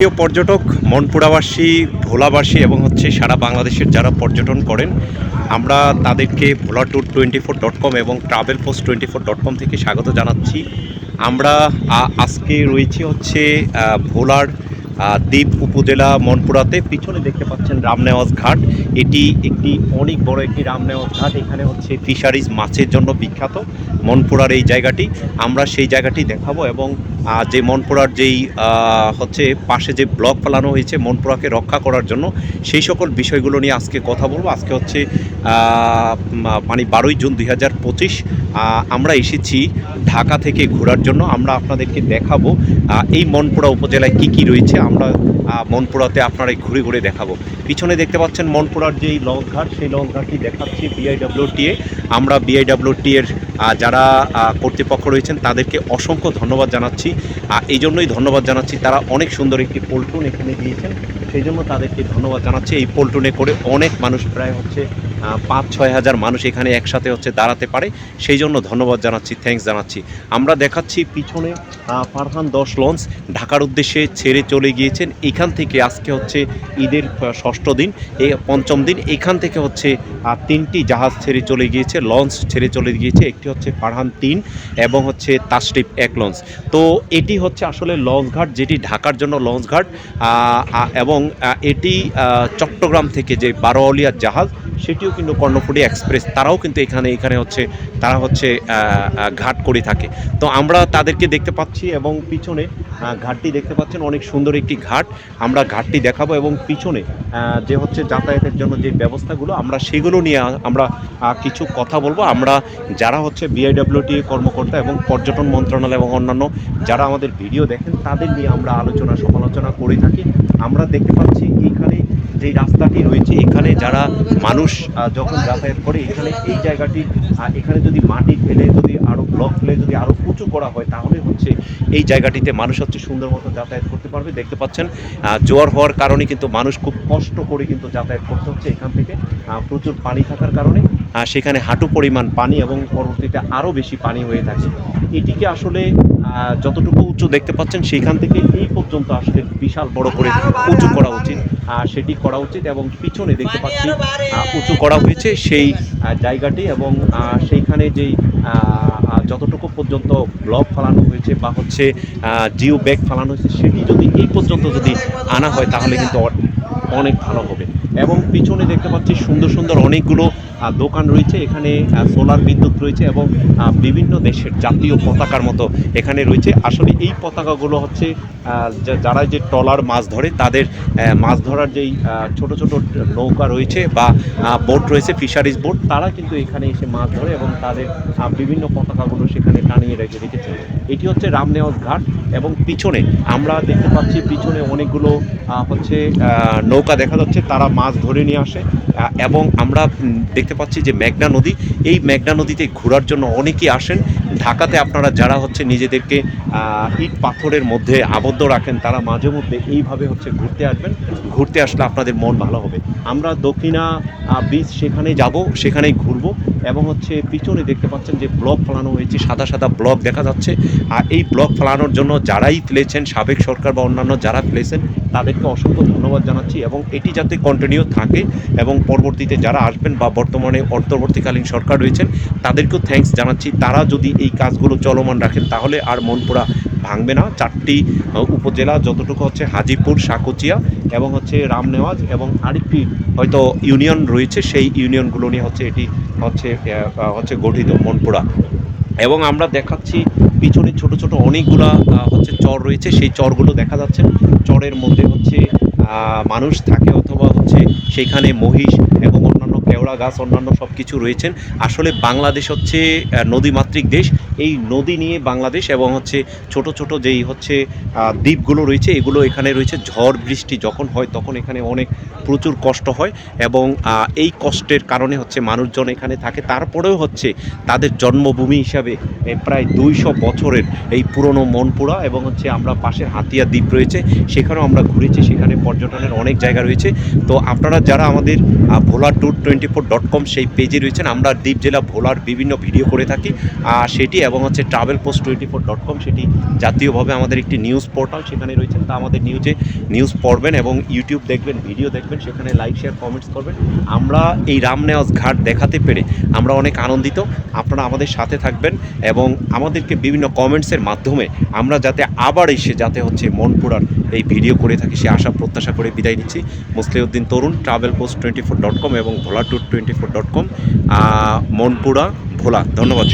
প্রিয় পর্যটক, মনপুরাবাসী, ভোলাবাসী এবং হচ্ছে সারা বাংলাদেশের যারা পর্যটন করেন, আমরা তাদেরকে Bhola tour twenty four dot com এবং travel post twenty four dot com থেকে স্বাগত জানাচ্ছি। আমরা আজকে রয়েছি হচ্ছে ভোলার দ্বীপ উপজেলা মনপুরাতে। পিছনে দেখতে পাচ্ছেন রামনেওয়াজ ঘাট। এটি একটি অনেক বড় একটি রামনেওয়াজ ঘাট। এখানে হচ্ছে ফিশারিজ মাছের জন্য বিখ্যাত মনপুরার এই জায়গাটি। আমরা সেই জায়গাটি দেখাবো এবং যে মনপুরার যেই হচ্ছে পাশে যে ব্লক ফেলানো হয়েছে মনপুরাকে রক্ষা করার জন্য, সেই সকল বিষয়গুলো নিয়ে আজকে কথা বলব। আজকে হচ্ছে মানে বারোই জুন দুই হাজার পঁচিশ আমরা এসেছি ঢাকা থেকে ঘোরার জন্য। আমরা আপনাদেরকে দেখাবো এই মনপুরা উপজেলায় কি কি রয়েছে। আমরা মনপুরাতে আপনারা ঘুরে ঘুরে দেখাবো। পিছনে দেখতে পাচ্ছেন মনপুরার যেই ঘাট সেই লঞ্চ ঘাটটি দেখাচ্ছি বিআইডব্লিউটিএ আমরা বিআইডব্লিউটি এর যারা কর্তৃপক্ষ রয়েছেন, তাদেরকে অসংখ্য ধন্যবাদ জানাচ্ছি। এই জন্যই ধন্যবাদ জানাচ্ছি। তারা অনেক সুন্দর একটি পল্টুন এখানে দিয়েছেন, সেই জন্য তাদেরকে ধন্যবাদ জানাচ্ছি। এই পল্টুনে করে অনেক মানুষ প্রায় হচ্ছে পাঁচ, ছয় হাজার মানুষ এখানে একসাথে হচ্ছে দাঁড়াতে পারে। সেই জন্য ধন্যবাদ জানাচ্ছি, থ্যাঙ্কস জানাচ্ছি। আমরা দেখাচ্ছি পিছনে ফারহান দশ লঞ্চ ঢাকার উদ্দেশ্যে ছেড়ে চলে গিয়েছেন। এখান থেকে আজকে হচ্ছে ঈদের ষষ্ঠ দিন। এই পঞ্চম দিন। এখান থেকে হচ্ছে তিনটি জাহাজ ছেড়ে চলে গিয়েছে লঞ্চ ছেড়ে চলে গিয়েছে। একটি হচ্ছে ফারহান তিন এবং হচ্ছে তাসটিপ এক লঞ্চ। তো এটি হচ্ছে আসলে লঞ্চ ঘাট যেটি ঢাকার জন্য লঞ্চ ঘাট। আহ, আহ, এবং এটি চট্টগ্রাম থেকে যে বারোয়ালিয়ার জাহাজ সেটিও কিন্তু কর্ণফুলি এক্সপ্রেস, তারাও কিন্তু এখানে এখানে হচ্ছে, তারা হচ্ছে ঘাট করে থাকে। তো আমরা তাদেরকে দেখতে পাচ্ছি এবং পিছনে ঘাটটি দেখতে পাচ্ছেন, অনেক সুন্দর একটি ঘাট। আমরা ঘাটটি দেখাবো এবং পিছনে যে হচ্ছে যাতায়াতের জন্য যে ব্যবস্থাগুলো, আমরা সেগুলো নিয়ে, আমরা কিছু কথা বলব। আমরা যারা হচ্ছে বিআইডব্লিউটি কর্মকর্তা এবং পর্যটন মন্ত্রণালয় এবং অন্যান্য যারা আমাদের ভিডিও দেখেন, তাদের নিয়ে আমরা আলোচনা, সমালোচনা করে থাকি। আমরা দেখতে পাচ্ছি যে রাস্তাটি রয়েছে, এখানে যারা মানুষ যখন যাতায়াত করে, এখানে এই জায়গাটি এখানে যদি মাটি ফেলে, যদি আরও ব্লক ফেলে, যদি আরও উঁচু করা হয়, তাহলে হচ্ছে এই জায়গাটিতে মানুষ হচ্ছে সুন্দর মতো যাতায়াত করতে পারবে। দেখতে পাচ্ছেন জোয়ার হওয়ার কারণে কিন্তু মানুষ খুব কষ্ট করে কিন্তু যাতায়াত করতে হচ্ছে এখান থেকে। প্রচুর পানি থাকার কারণে। সেখানে হাঁটু পরিমাণ পানি এবং পরবর্তীতে আরও বেশি পানি হয়ে থাকে। এটিকে আসলে যতটুকু উঁচু দেখতে পাচ্ছেন সেখান থেকে এই পর্যন্ত আসলে বিশাল বড় করে উঁচু করা উচিত। সেটি করা উচিত এবং পিছনে দেখতে পাচ্ছি উঁচু করা হয়েছে সেই জায়গাটি এবং সেইখানে যেই যতটুকু পর্যন্ত ব্লক ফালানো হয়েছে বা হচ্ছে জিও ব্যাগ ফালানো হয়েছে সেটি যদি এই পর্যন্ত যদি আনা হয় তাহলে কিন্তু অনেক ভালো হবে। এবং পিছনে দেখতে পাচ্ছি সুন্দর সুন্দর অনেকগুলো দোকান রয়েছে এখানে সোলার বিদ্যুৎ রয়েছে এবং বিভিন্ন দেশের জাতীয় পতাকার মতো এখানে রয়েছে। আসলে এই পতাকাগুলো হচ্ছে যারা যে ট্রলার মাছ ধরে তাদের মাছ ধরার যেই ছোট ছোট নৌকা রয়েছে বা বোট রয়েছে ফিশারিজ বোট তারা কিন্তু এখানে এসে মাছ ধরে এবং তাদের বিভিন্ন পতাকাগুলো সেখানে টানিয়ে রেখে রেখেছে। এটি হচ্ছে রামনেওয়াজ ঘাট এবং পিছনে আমরা দেখতে পাচ্ছি পিছনে অনেকগুলো হচ্ছে নৌকা দেখা যাচ্ছে তারা মাছ ধরে নিয়ে আসে এবং আমরা উম, দেখতে পাচ্ছি যে মেঘনা নদী। এই মেঘনা নদীতে ঘোরার জন্য অনেকেই আসেন। ঢাকাতে আপনারা যারা হচ্ছে নিজেদেরকে ইট পাথরের মধ্যে আবদ্ধ রাখেন, তারা মাঝে মধ্যে এইভাবে হচ্ছে ঘুরতে আসবেন। ঘুরতে আসলে আপনাদের মন ভালো হবে। আমরা দক্ষিণা বিচ সেখানে যাব, সেখানেই ঘুরবো। এবং হচ্ছে পিছনে দেখতে পাচ্ছেন যে ব্লক ফেলানো হয়েছে, সাদা সাদা ব্লক দেখা যাচ্ছে। আর এই ব্লক ফেলানোর জন্য যারাই ফেলেছেন, সাবেক সরকার বা অন্যান্য যারা ফেলেছেন, তাদেরকে অসংখ্য ধন্যবাদ জানাচ্ছি এবং এটি যাতে কন্টিনিউ থাকে এবং পরবর্তীতে যারা আসবেন বা বর্তমানে অন্তর্বর্তীকালীন সরকার রয়েছেন, তাদেরকেও থ্যাঙ্কস জানাচ্ছি। তারা যদি এই কাজগুলো চলমান রাখেন, তাহলে আর মনপুরা ভাঙবে না। চারটি উপজেলা যতটুকু হচ্ছে হাজিপুর সাকুচিয়া এবং হচ্ছে রামনেওয়াজ এবং আরেকটি হয়তো ইউনিয়ন রয়েছে, সেই ইউনিয়নগুলো নিয়ে হচ্ছে এটি হচ্ছে হচ্ছে গঠিত মনপুরা। এবং আমরা দেখাচ্ছি পিছনে ছোট ছোট অনেকগুলা হচ্ছে চর রয়েছে। সেই চরগুলো দেখা যাচ্ছে। চরের মধ্যে হচ্ছে মানুষ থাকে অথবা হচ্ছে সেখানে মহিষ এবং কেওড়া গাছ, অন্যান্য সব কিছু রয়েছেন। আসলে বাংলাদেশ হচ্ছে নদীমাতৃক দেশ। এই নদী নিয়ে বাংলাদেশ এবং হচ্ছে ছোট ছোট যেই হচ্ছে দ্বীপগুলো রয়েছে, এগুলো এখানে রয়েছে। ঝড় বৃষ্টি যখন হয় তখন এখানে অনেক প্রচুর কষ্ট হয় এবং এই কষ্টের কারণে হচ্ছে মানুষজন এখানে থাকে। তারপরেও হচ্ছে তাদের জন্মভূমি হিসাবে প্রায় দুইশো বছরের এই পুরনো মনপুরা এবং হচ্ছে আমরা পাশে হাতিয়া দ্বীপ রয়েছে, সেখানেও আমরা ঘুরেছি। সেখানে পর্যটনের অনেক জায়গা রয়েছে। তো আপনারা যারা আমাদের Bhola tour twenty twenty four dot com সেই পেজে রয়েছেন। আমরা দ্বীপ জেলা ভোলার বিভিন্ন ভিডিও করে থাকি। আর সেটি এবং হচ্ছে travel post twenty four dot com সেটি জাতীয়ভাবে আমাদের একটি নিউজ পোর্টাল সেখানে রয়েছেন। তা আমাদের নিউজে নিউজ পড়বেন এবং ইউটিউব দেখবেন, ভিডিও দেখবেন, সেখানে লাইক, শেয়ার, কমেন্টস করবেন। আমরা এই রামনেওয়াজ ঘাট দেখাতে পেরে আমরা অনেক আনন্দিত। আপনারা আমাদের সাথে থাকবেন এবং আমাদেরকে বিভিন্ন কমেন্টসের মাধ্যমে আমরা যাতে আবার এসে যাতে হচ্ছে মনপুরার এই ভিডিও করে থাকি, সে আশা, প্রত্যাশা করে বিদায় নিচ্ছি। Musliuddin Tarun travel post twenty four dot com এবং Bhola twenty four dot com Monpura Bhola. ধন্যবাদ